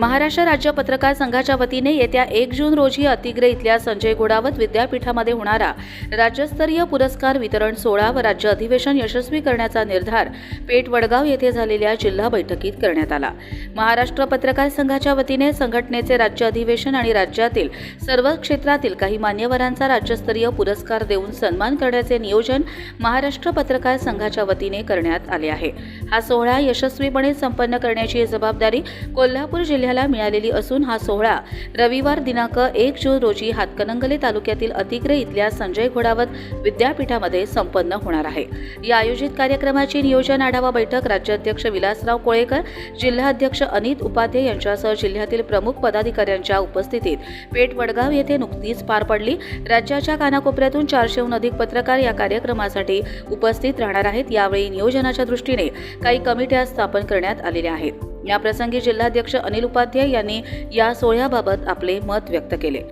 महाराष्ट्र राज्य पत्रकार संघाच्या वतीने येत्या एक जून रोजी अतिग्रे इथल्या संजय घोडावत विद्यापीठामध्ये होणारा राज्यस्तरीय पुरस्कार वितरण सोहळा व राज्य अधिवेशन यशस्वी करण्याचा निर्धार पेठ वडगाव येथे झालेल्या जिल्हा बैठकीत करण्यात आला. महाराष्ट्र पत्रकार संघाच्या वतीने संघटनेचे राज्य अधिवेशन आणि राज्यातील सर्व क्षेत्रातील काही मान्यवरांचा राज्यस्तरीय पुरस्कार देऊन सन्मान करण्याचे नियोजन महाराष्ट्र पत्रकार संघाच्या वतीने करण्यात आले आहे. हा सोहळा यशस्वीपणे संपन्न करण्याची जबाबदारी कोल्हापूर जिल्ह्याला मिळालेली असून हा सोहळा रविवार दिनांक एक जून रोजी हातकणंगले तालुक्यातील अतिग्रे इथल्या संजय घोडावत विद्यापीठामध्ये संपन्न होणार आहे. या आयोजित कार्यक्रमाची नियोजन आढावा बैठक राज्याध्यक्ष विलासराव कोळेकर जिल्हाध्यक्ष अनित उपाध्ये यांच्यासह जिल्ह्यातील प्रमुख पदाधिकाऱ्यांच्या उपस्थितीत पेठ वडगाव येथे नुकतीच पार पडली. राज्याच्या कानाकोपऱ्यातून चारशेहून अधिक पत्रकार या कार्यक्रमासाठी उपस्थित राहणार आहेत. यावेळी नियोजनाच्या दृष्टीने काही कमिट्या स्थापन करण्यात आलेल्या आहेत. याप्रसंगी जिल्हाध्यक्ष अनिल उपाध्याय यांनी या सोहळ्याबाबत आपले मत व्यक्त केले.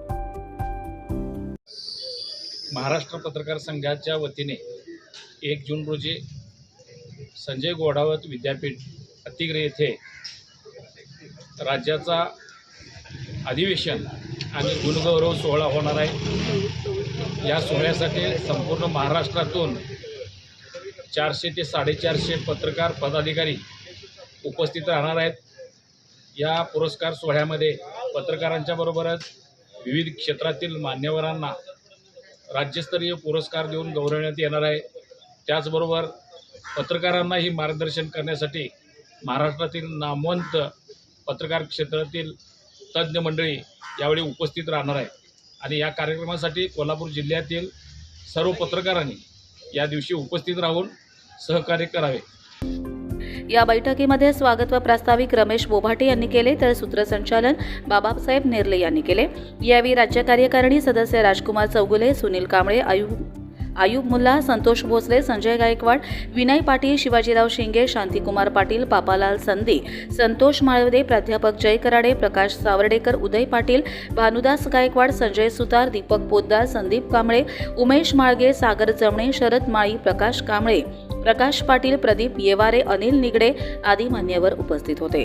महाराष्ट्र पत्रकार संघाच्या वतीने एक जून रोजी संजय गोडावत विद्यापीठ अतिग्रे येथे राज्याचा अधिवेशन आणि गुणगौरव सोहळा होणार आहे. या सोहळ्यासाठी संपूर्ण महाराष्ट्रातून चारशे ते साडेचारशे पत्रकार पदाधिकारी उपस्थित राहणार आहेत. या पुरस्कार सोहळ्यामध्ये पत्रकारांच्या बरोबरच विविध क्षेत्रातील मान्यवरांना राज्यस्तरीय पुरस्कार देऊन गौरवण्यात येणार आहे. त्याचबरोबर पत्रकारांनाही मार्गदर्शन करण्यासाठी महाराष्ट्रातील नामवंत पत्रकार क्षेत्रातील तज्ज्ञ मंडळी यावेळी उपस्थित राहणार आहे आणि या कार्यक्रमासाठी कोल्हापूर जिल्ह्यातील सर्व पत्रकारांनी या दिवशी उपस्थित राहून सहकार्य करावे. या बैठकीमध्ये स्वागत व प्रास्ताविक रमेश बोभाटे यांनी केले तर सूत्रसंचालन बाबासाहेब नेर्ले यांनी केले. यावेळी राज्य कार्यकारिणी सदस्य राजकुमार चौगुले सुनील कांबळे आयु आयुब मुल्ला संतोष भोसले संजय गायकवाड विनय पाटील शिवाजीराव शिंगे शांतिकुमार पाटील पापालाल संदी संतोष माळवदे प्राध्यापक जय कराडे प्रकाश सावर्डेकर उदय पाटील भानुदास गायकवाड संजय सुतार दीपक पोद्दार संदीप कांबळे उमेश माळगे सागर जमणे शरद माळी प्रकाश कांबळे प्रकाश पाटील प्रदीप येवारे अनिल निगडे आदी मान्यवर उपस्थित होते.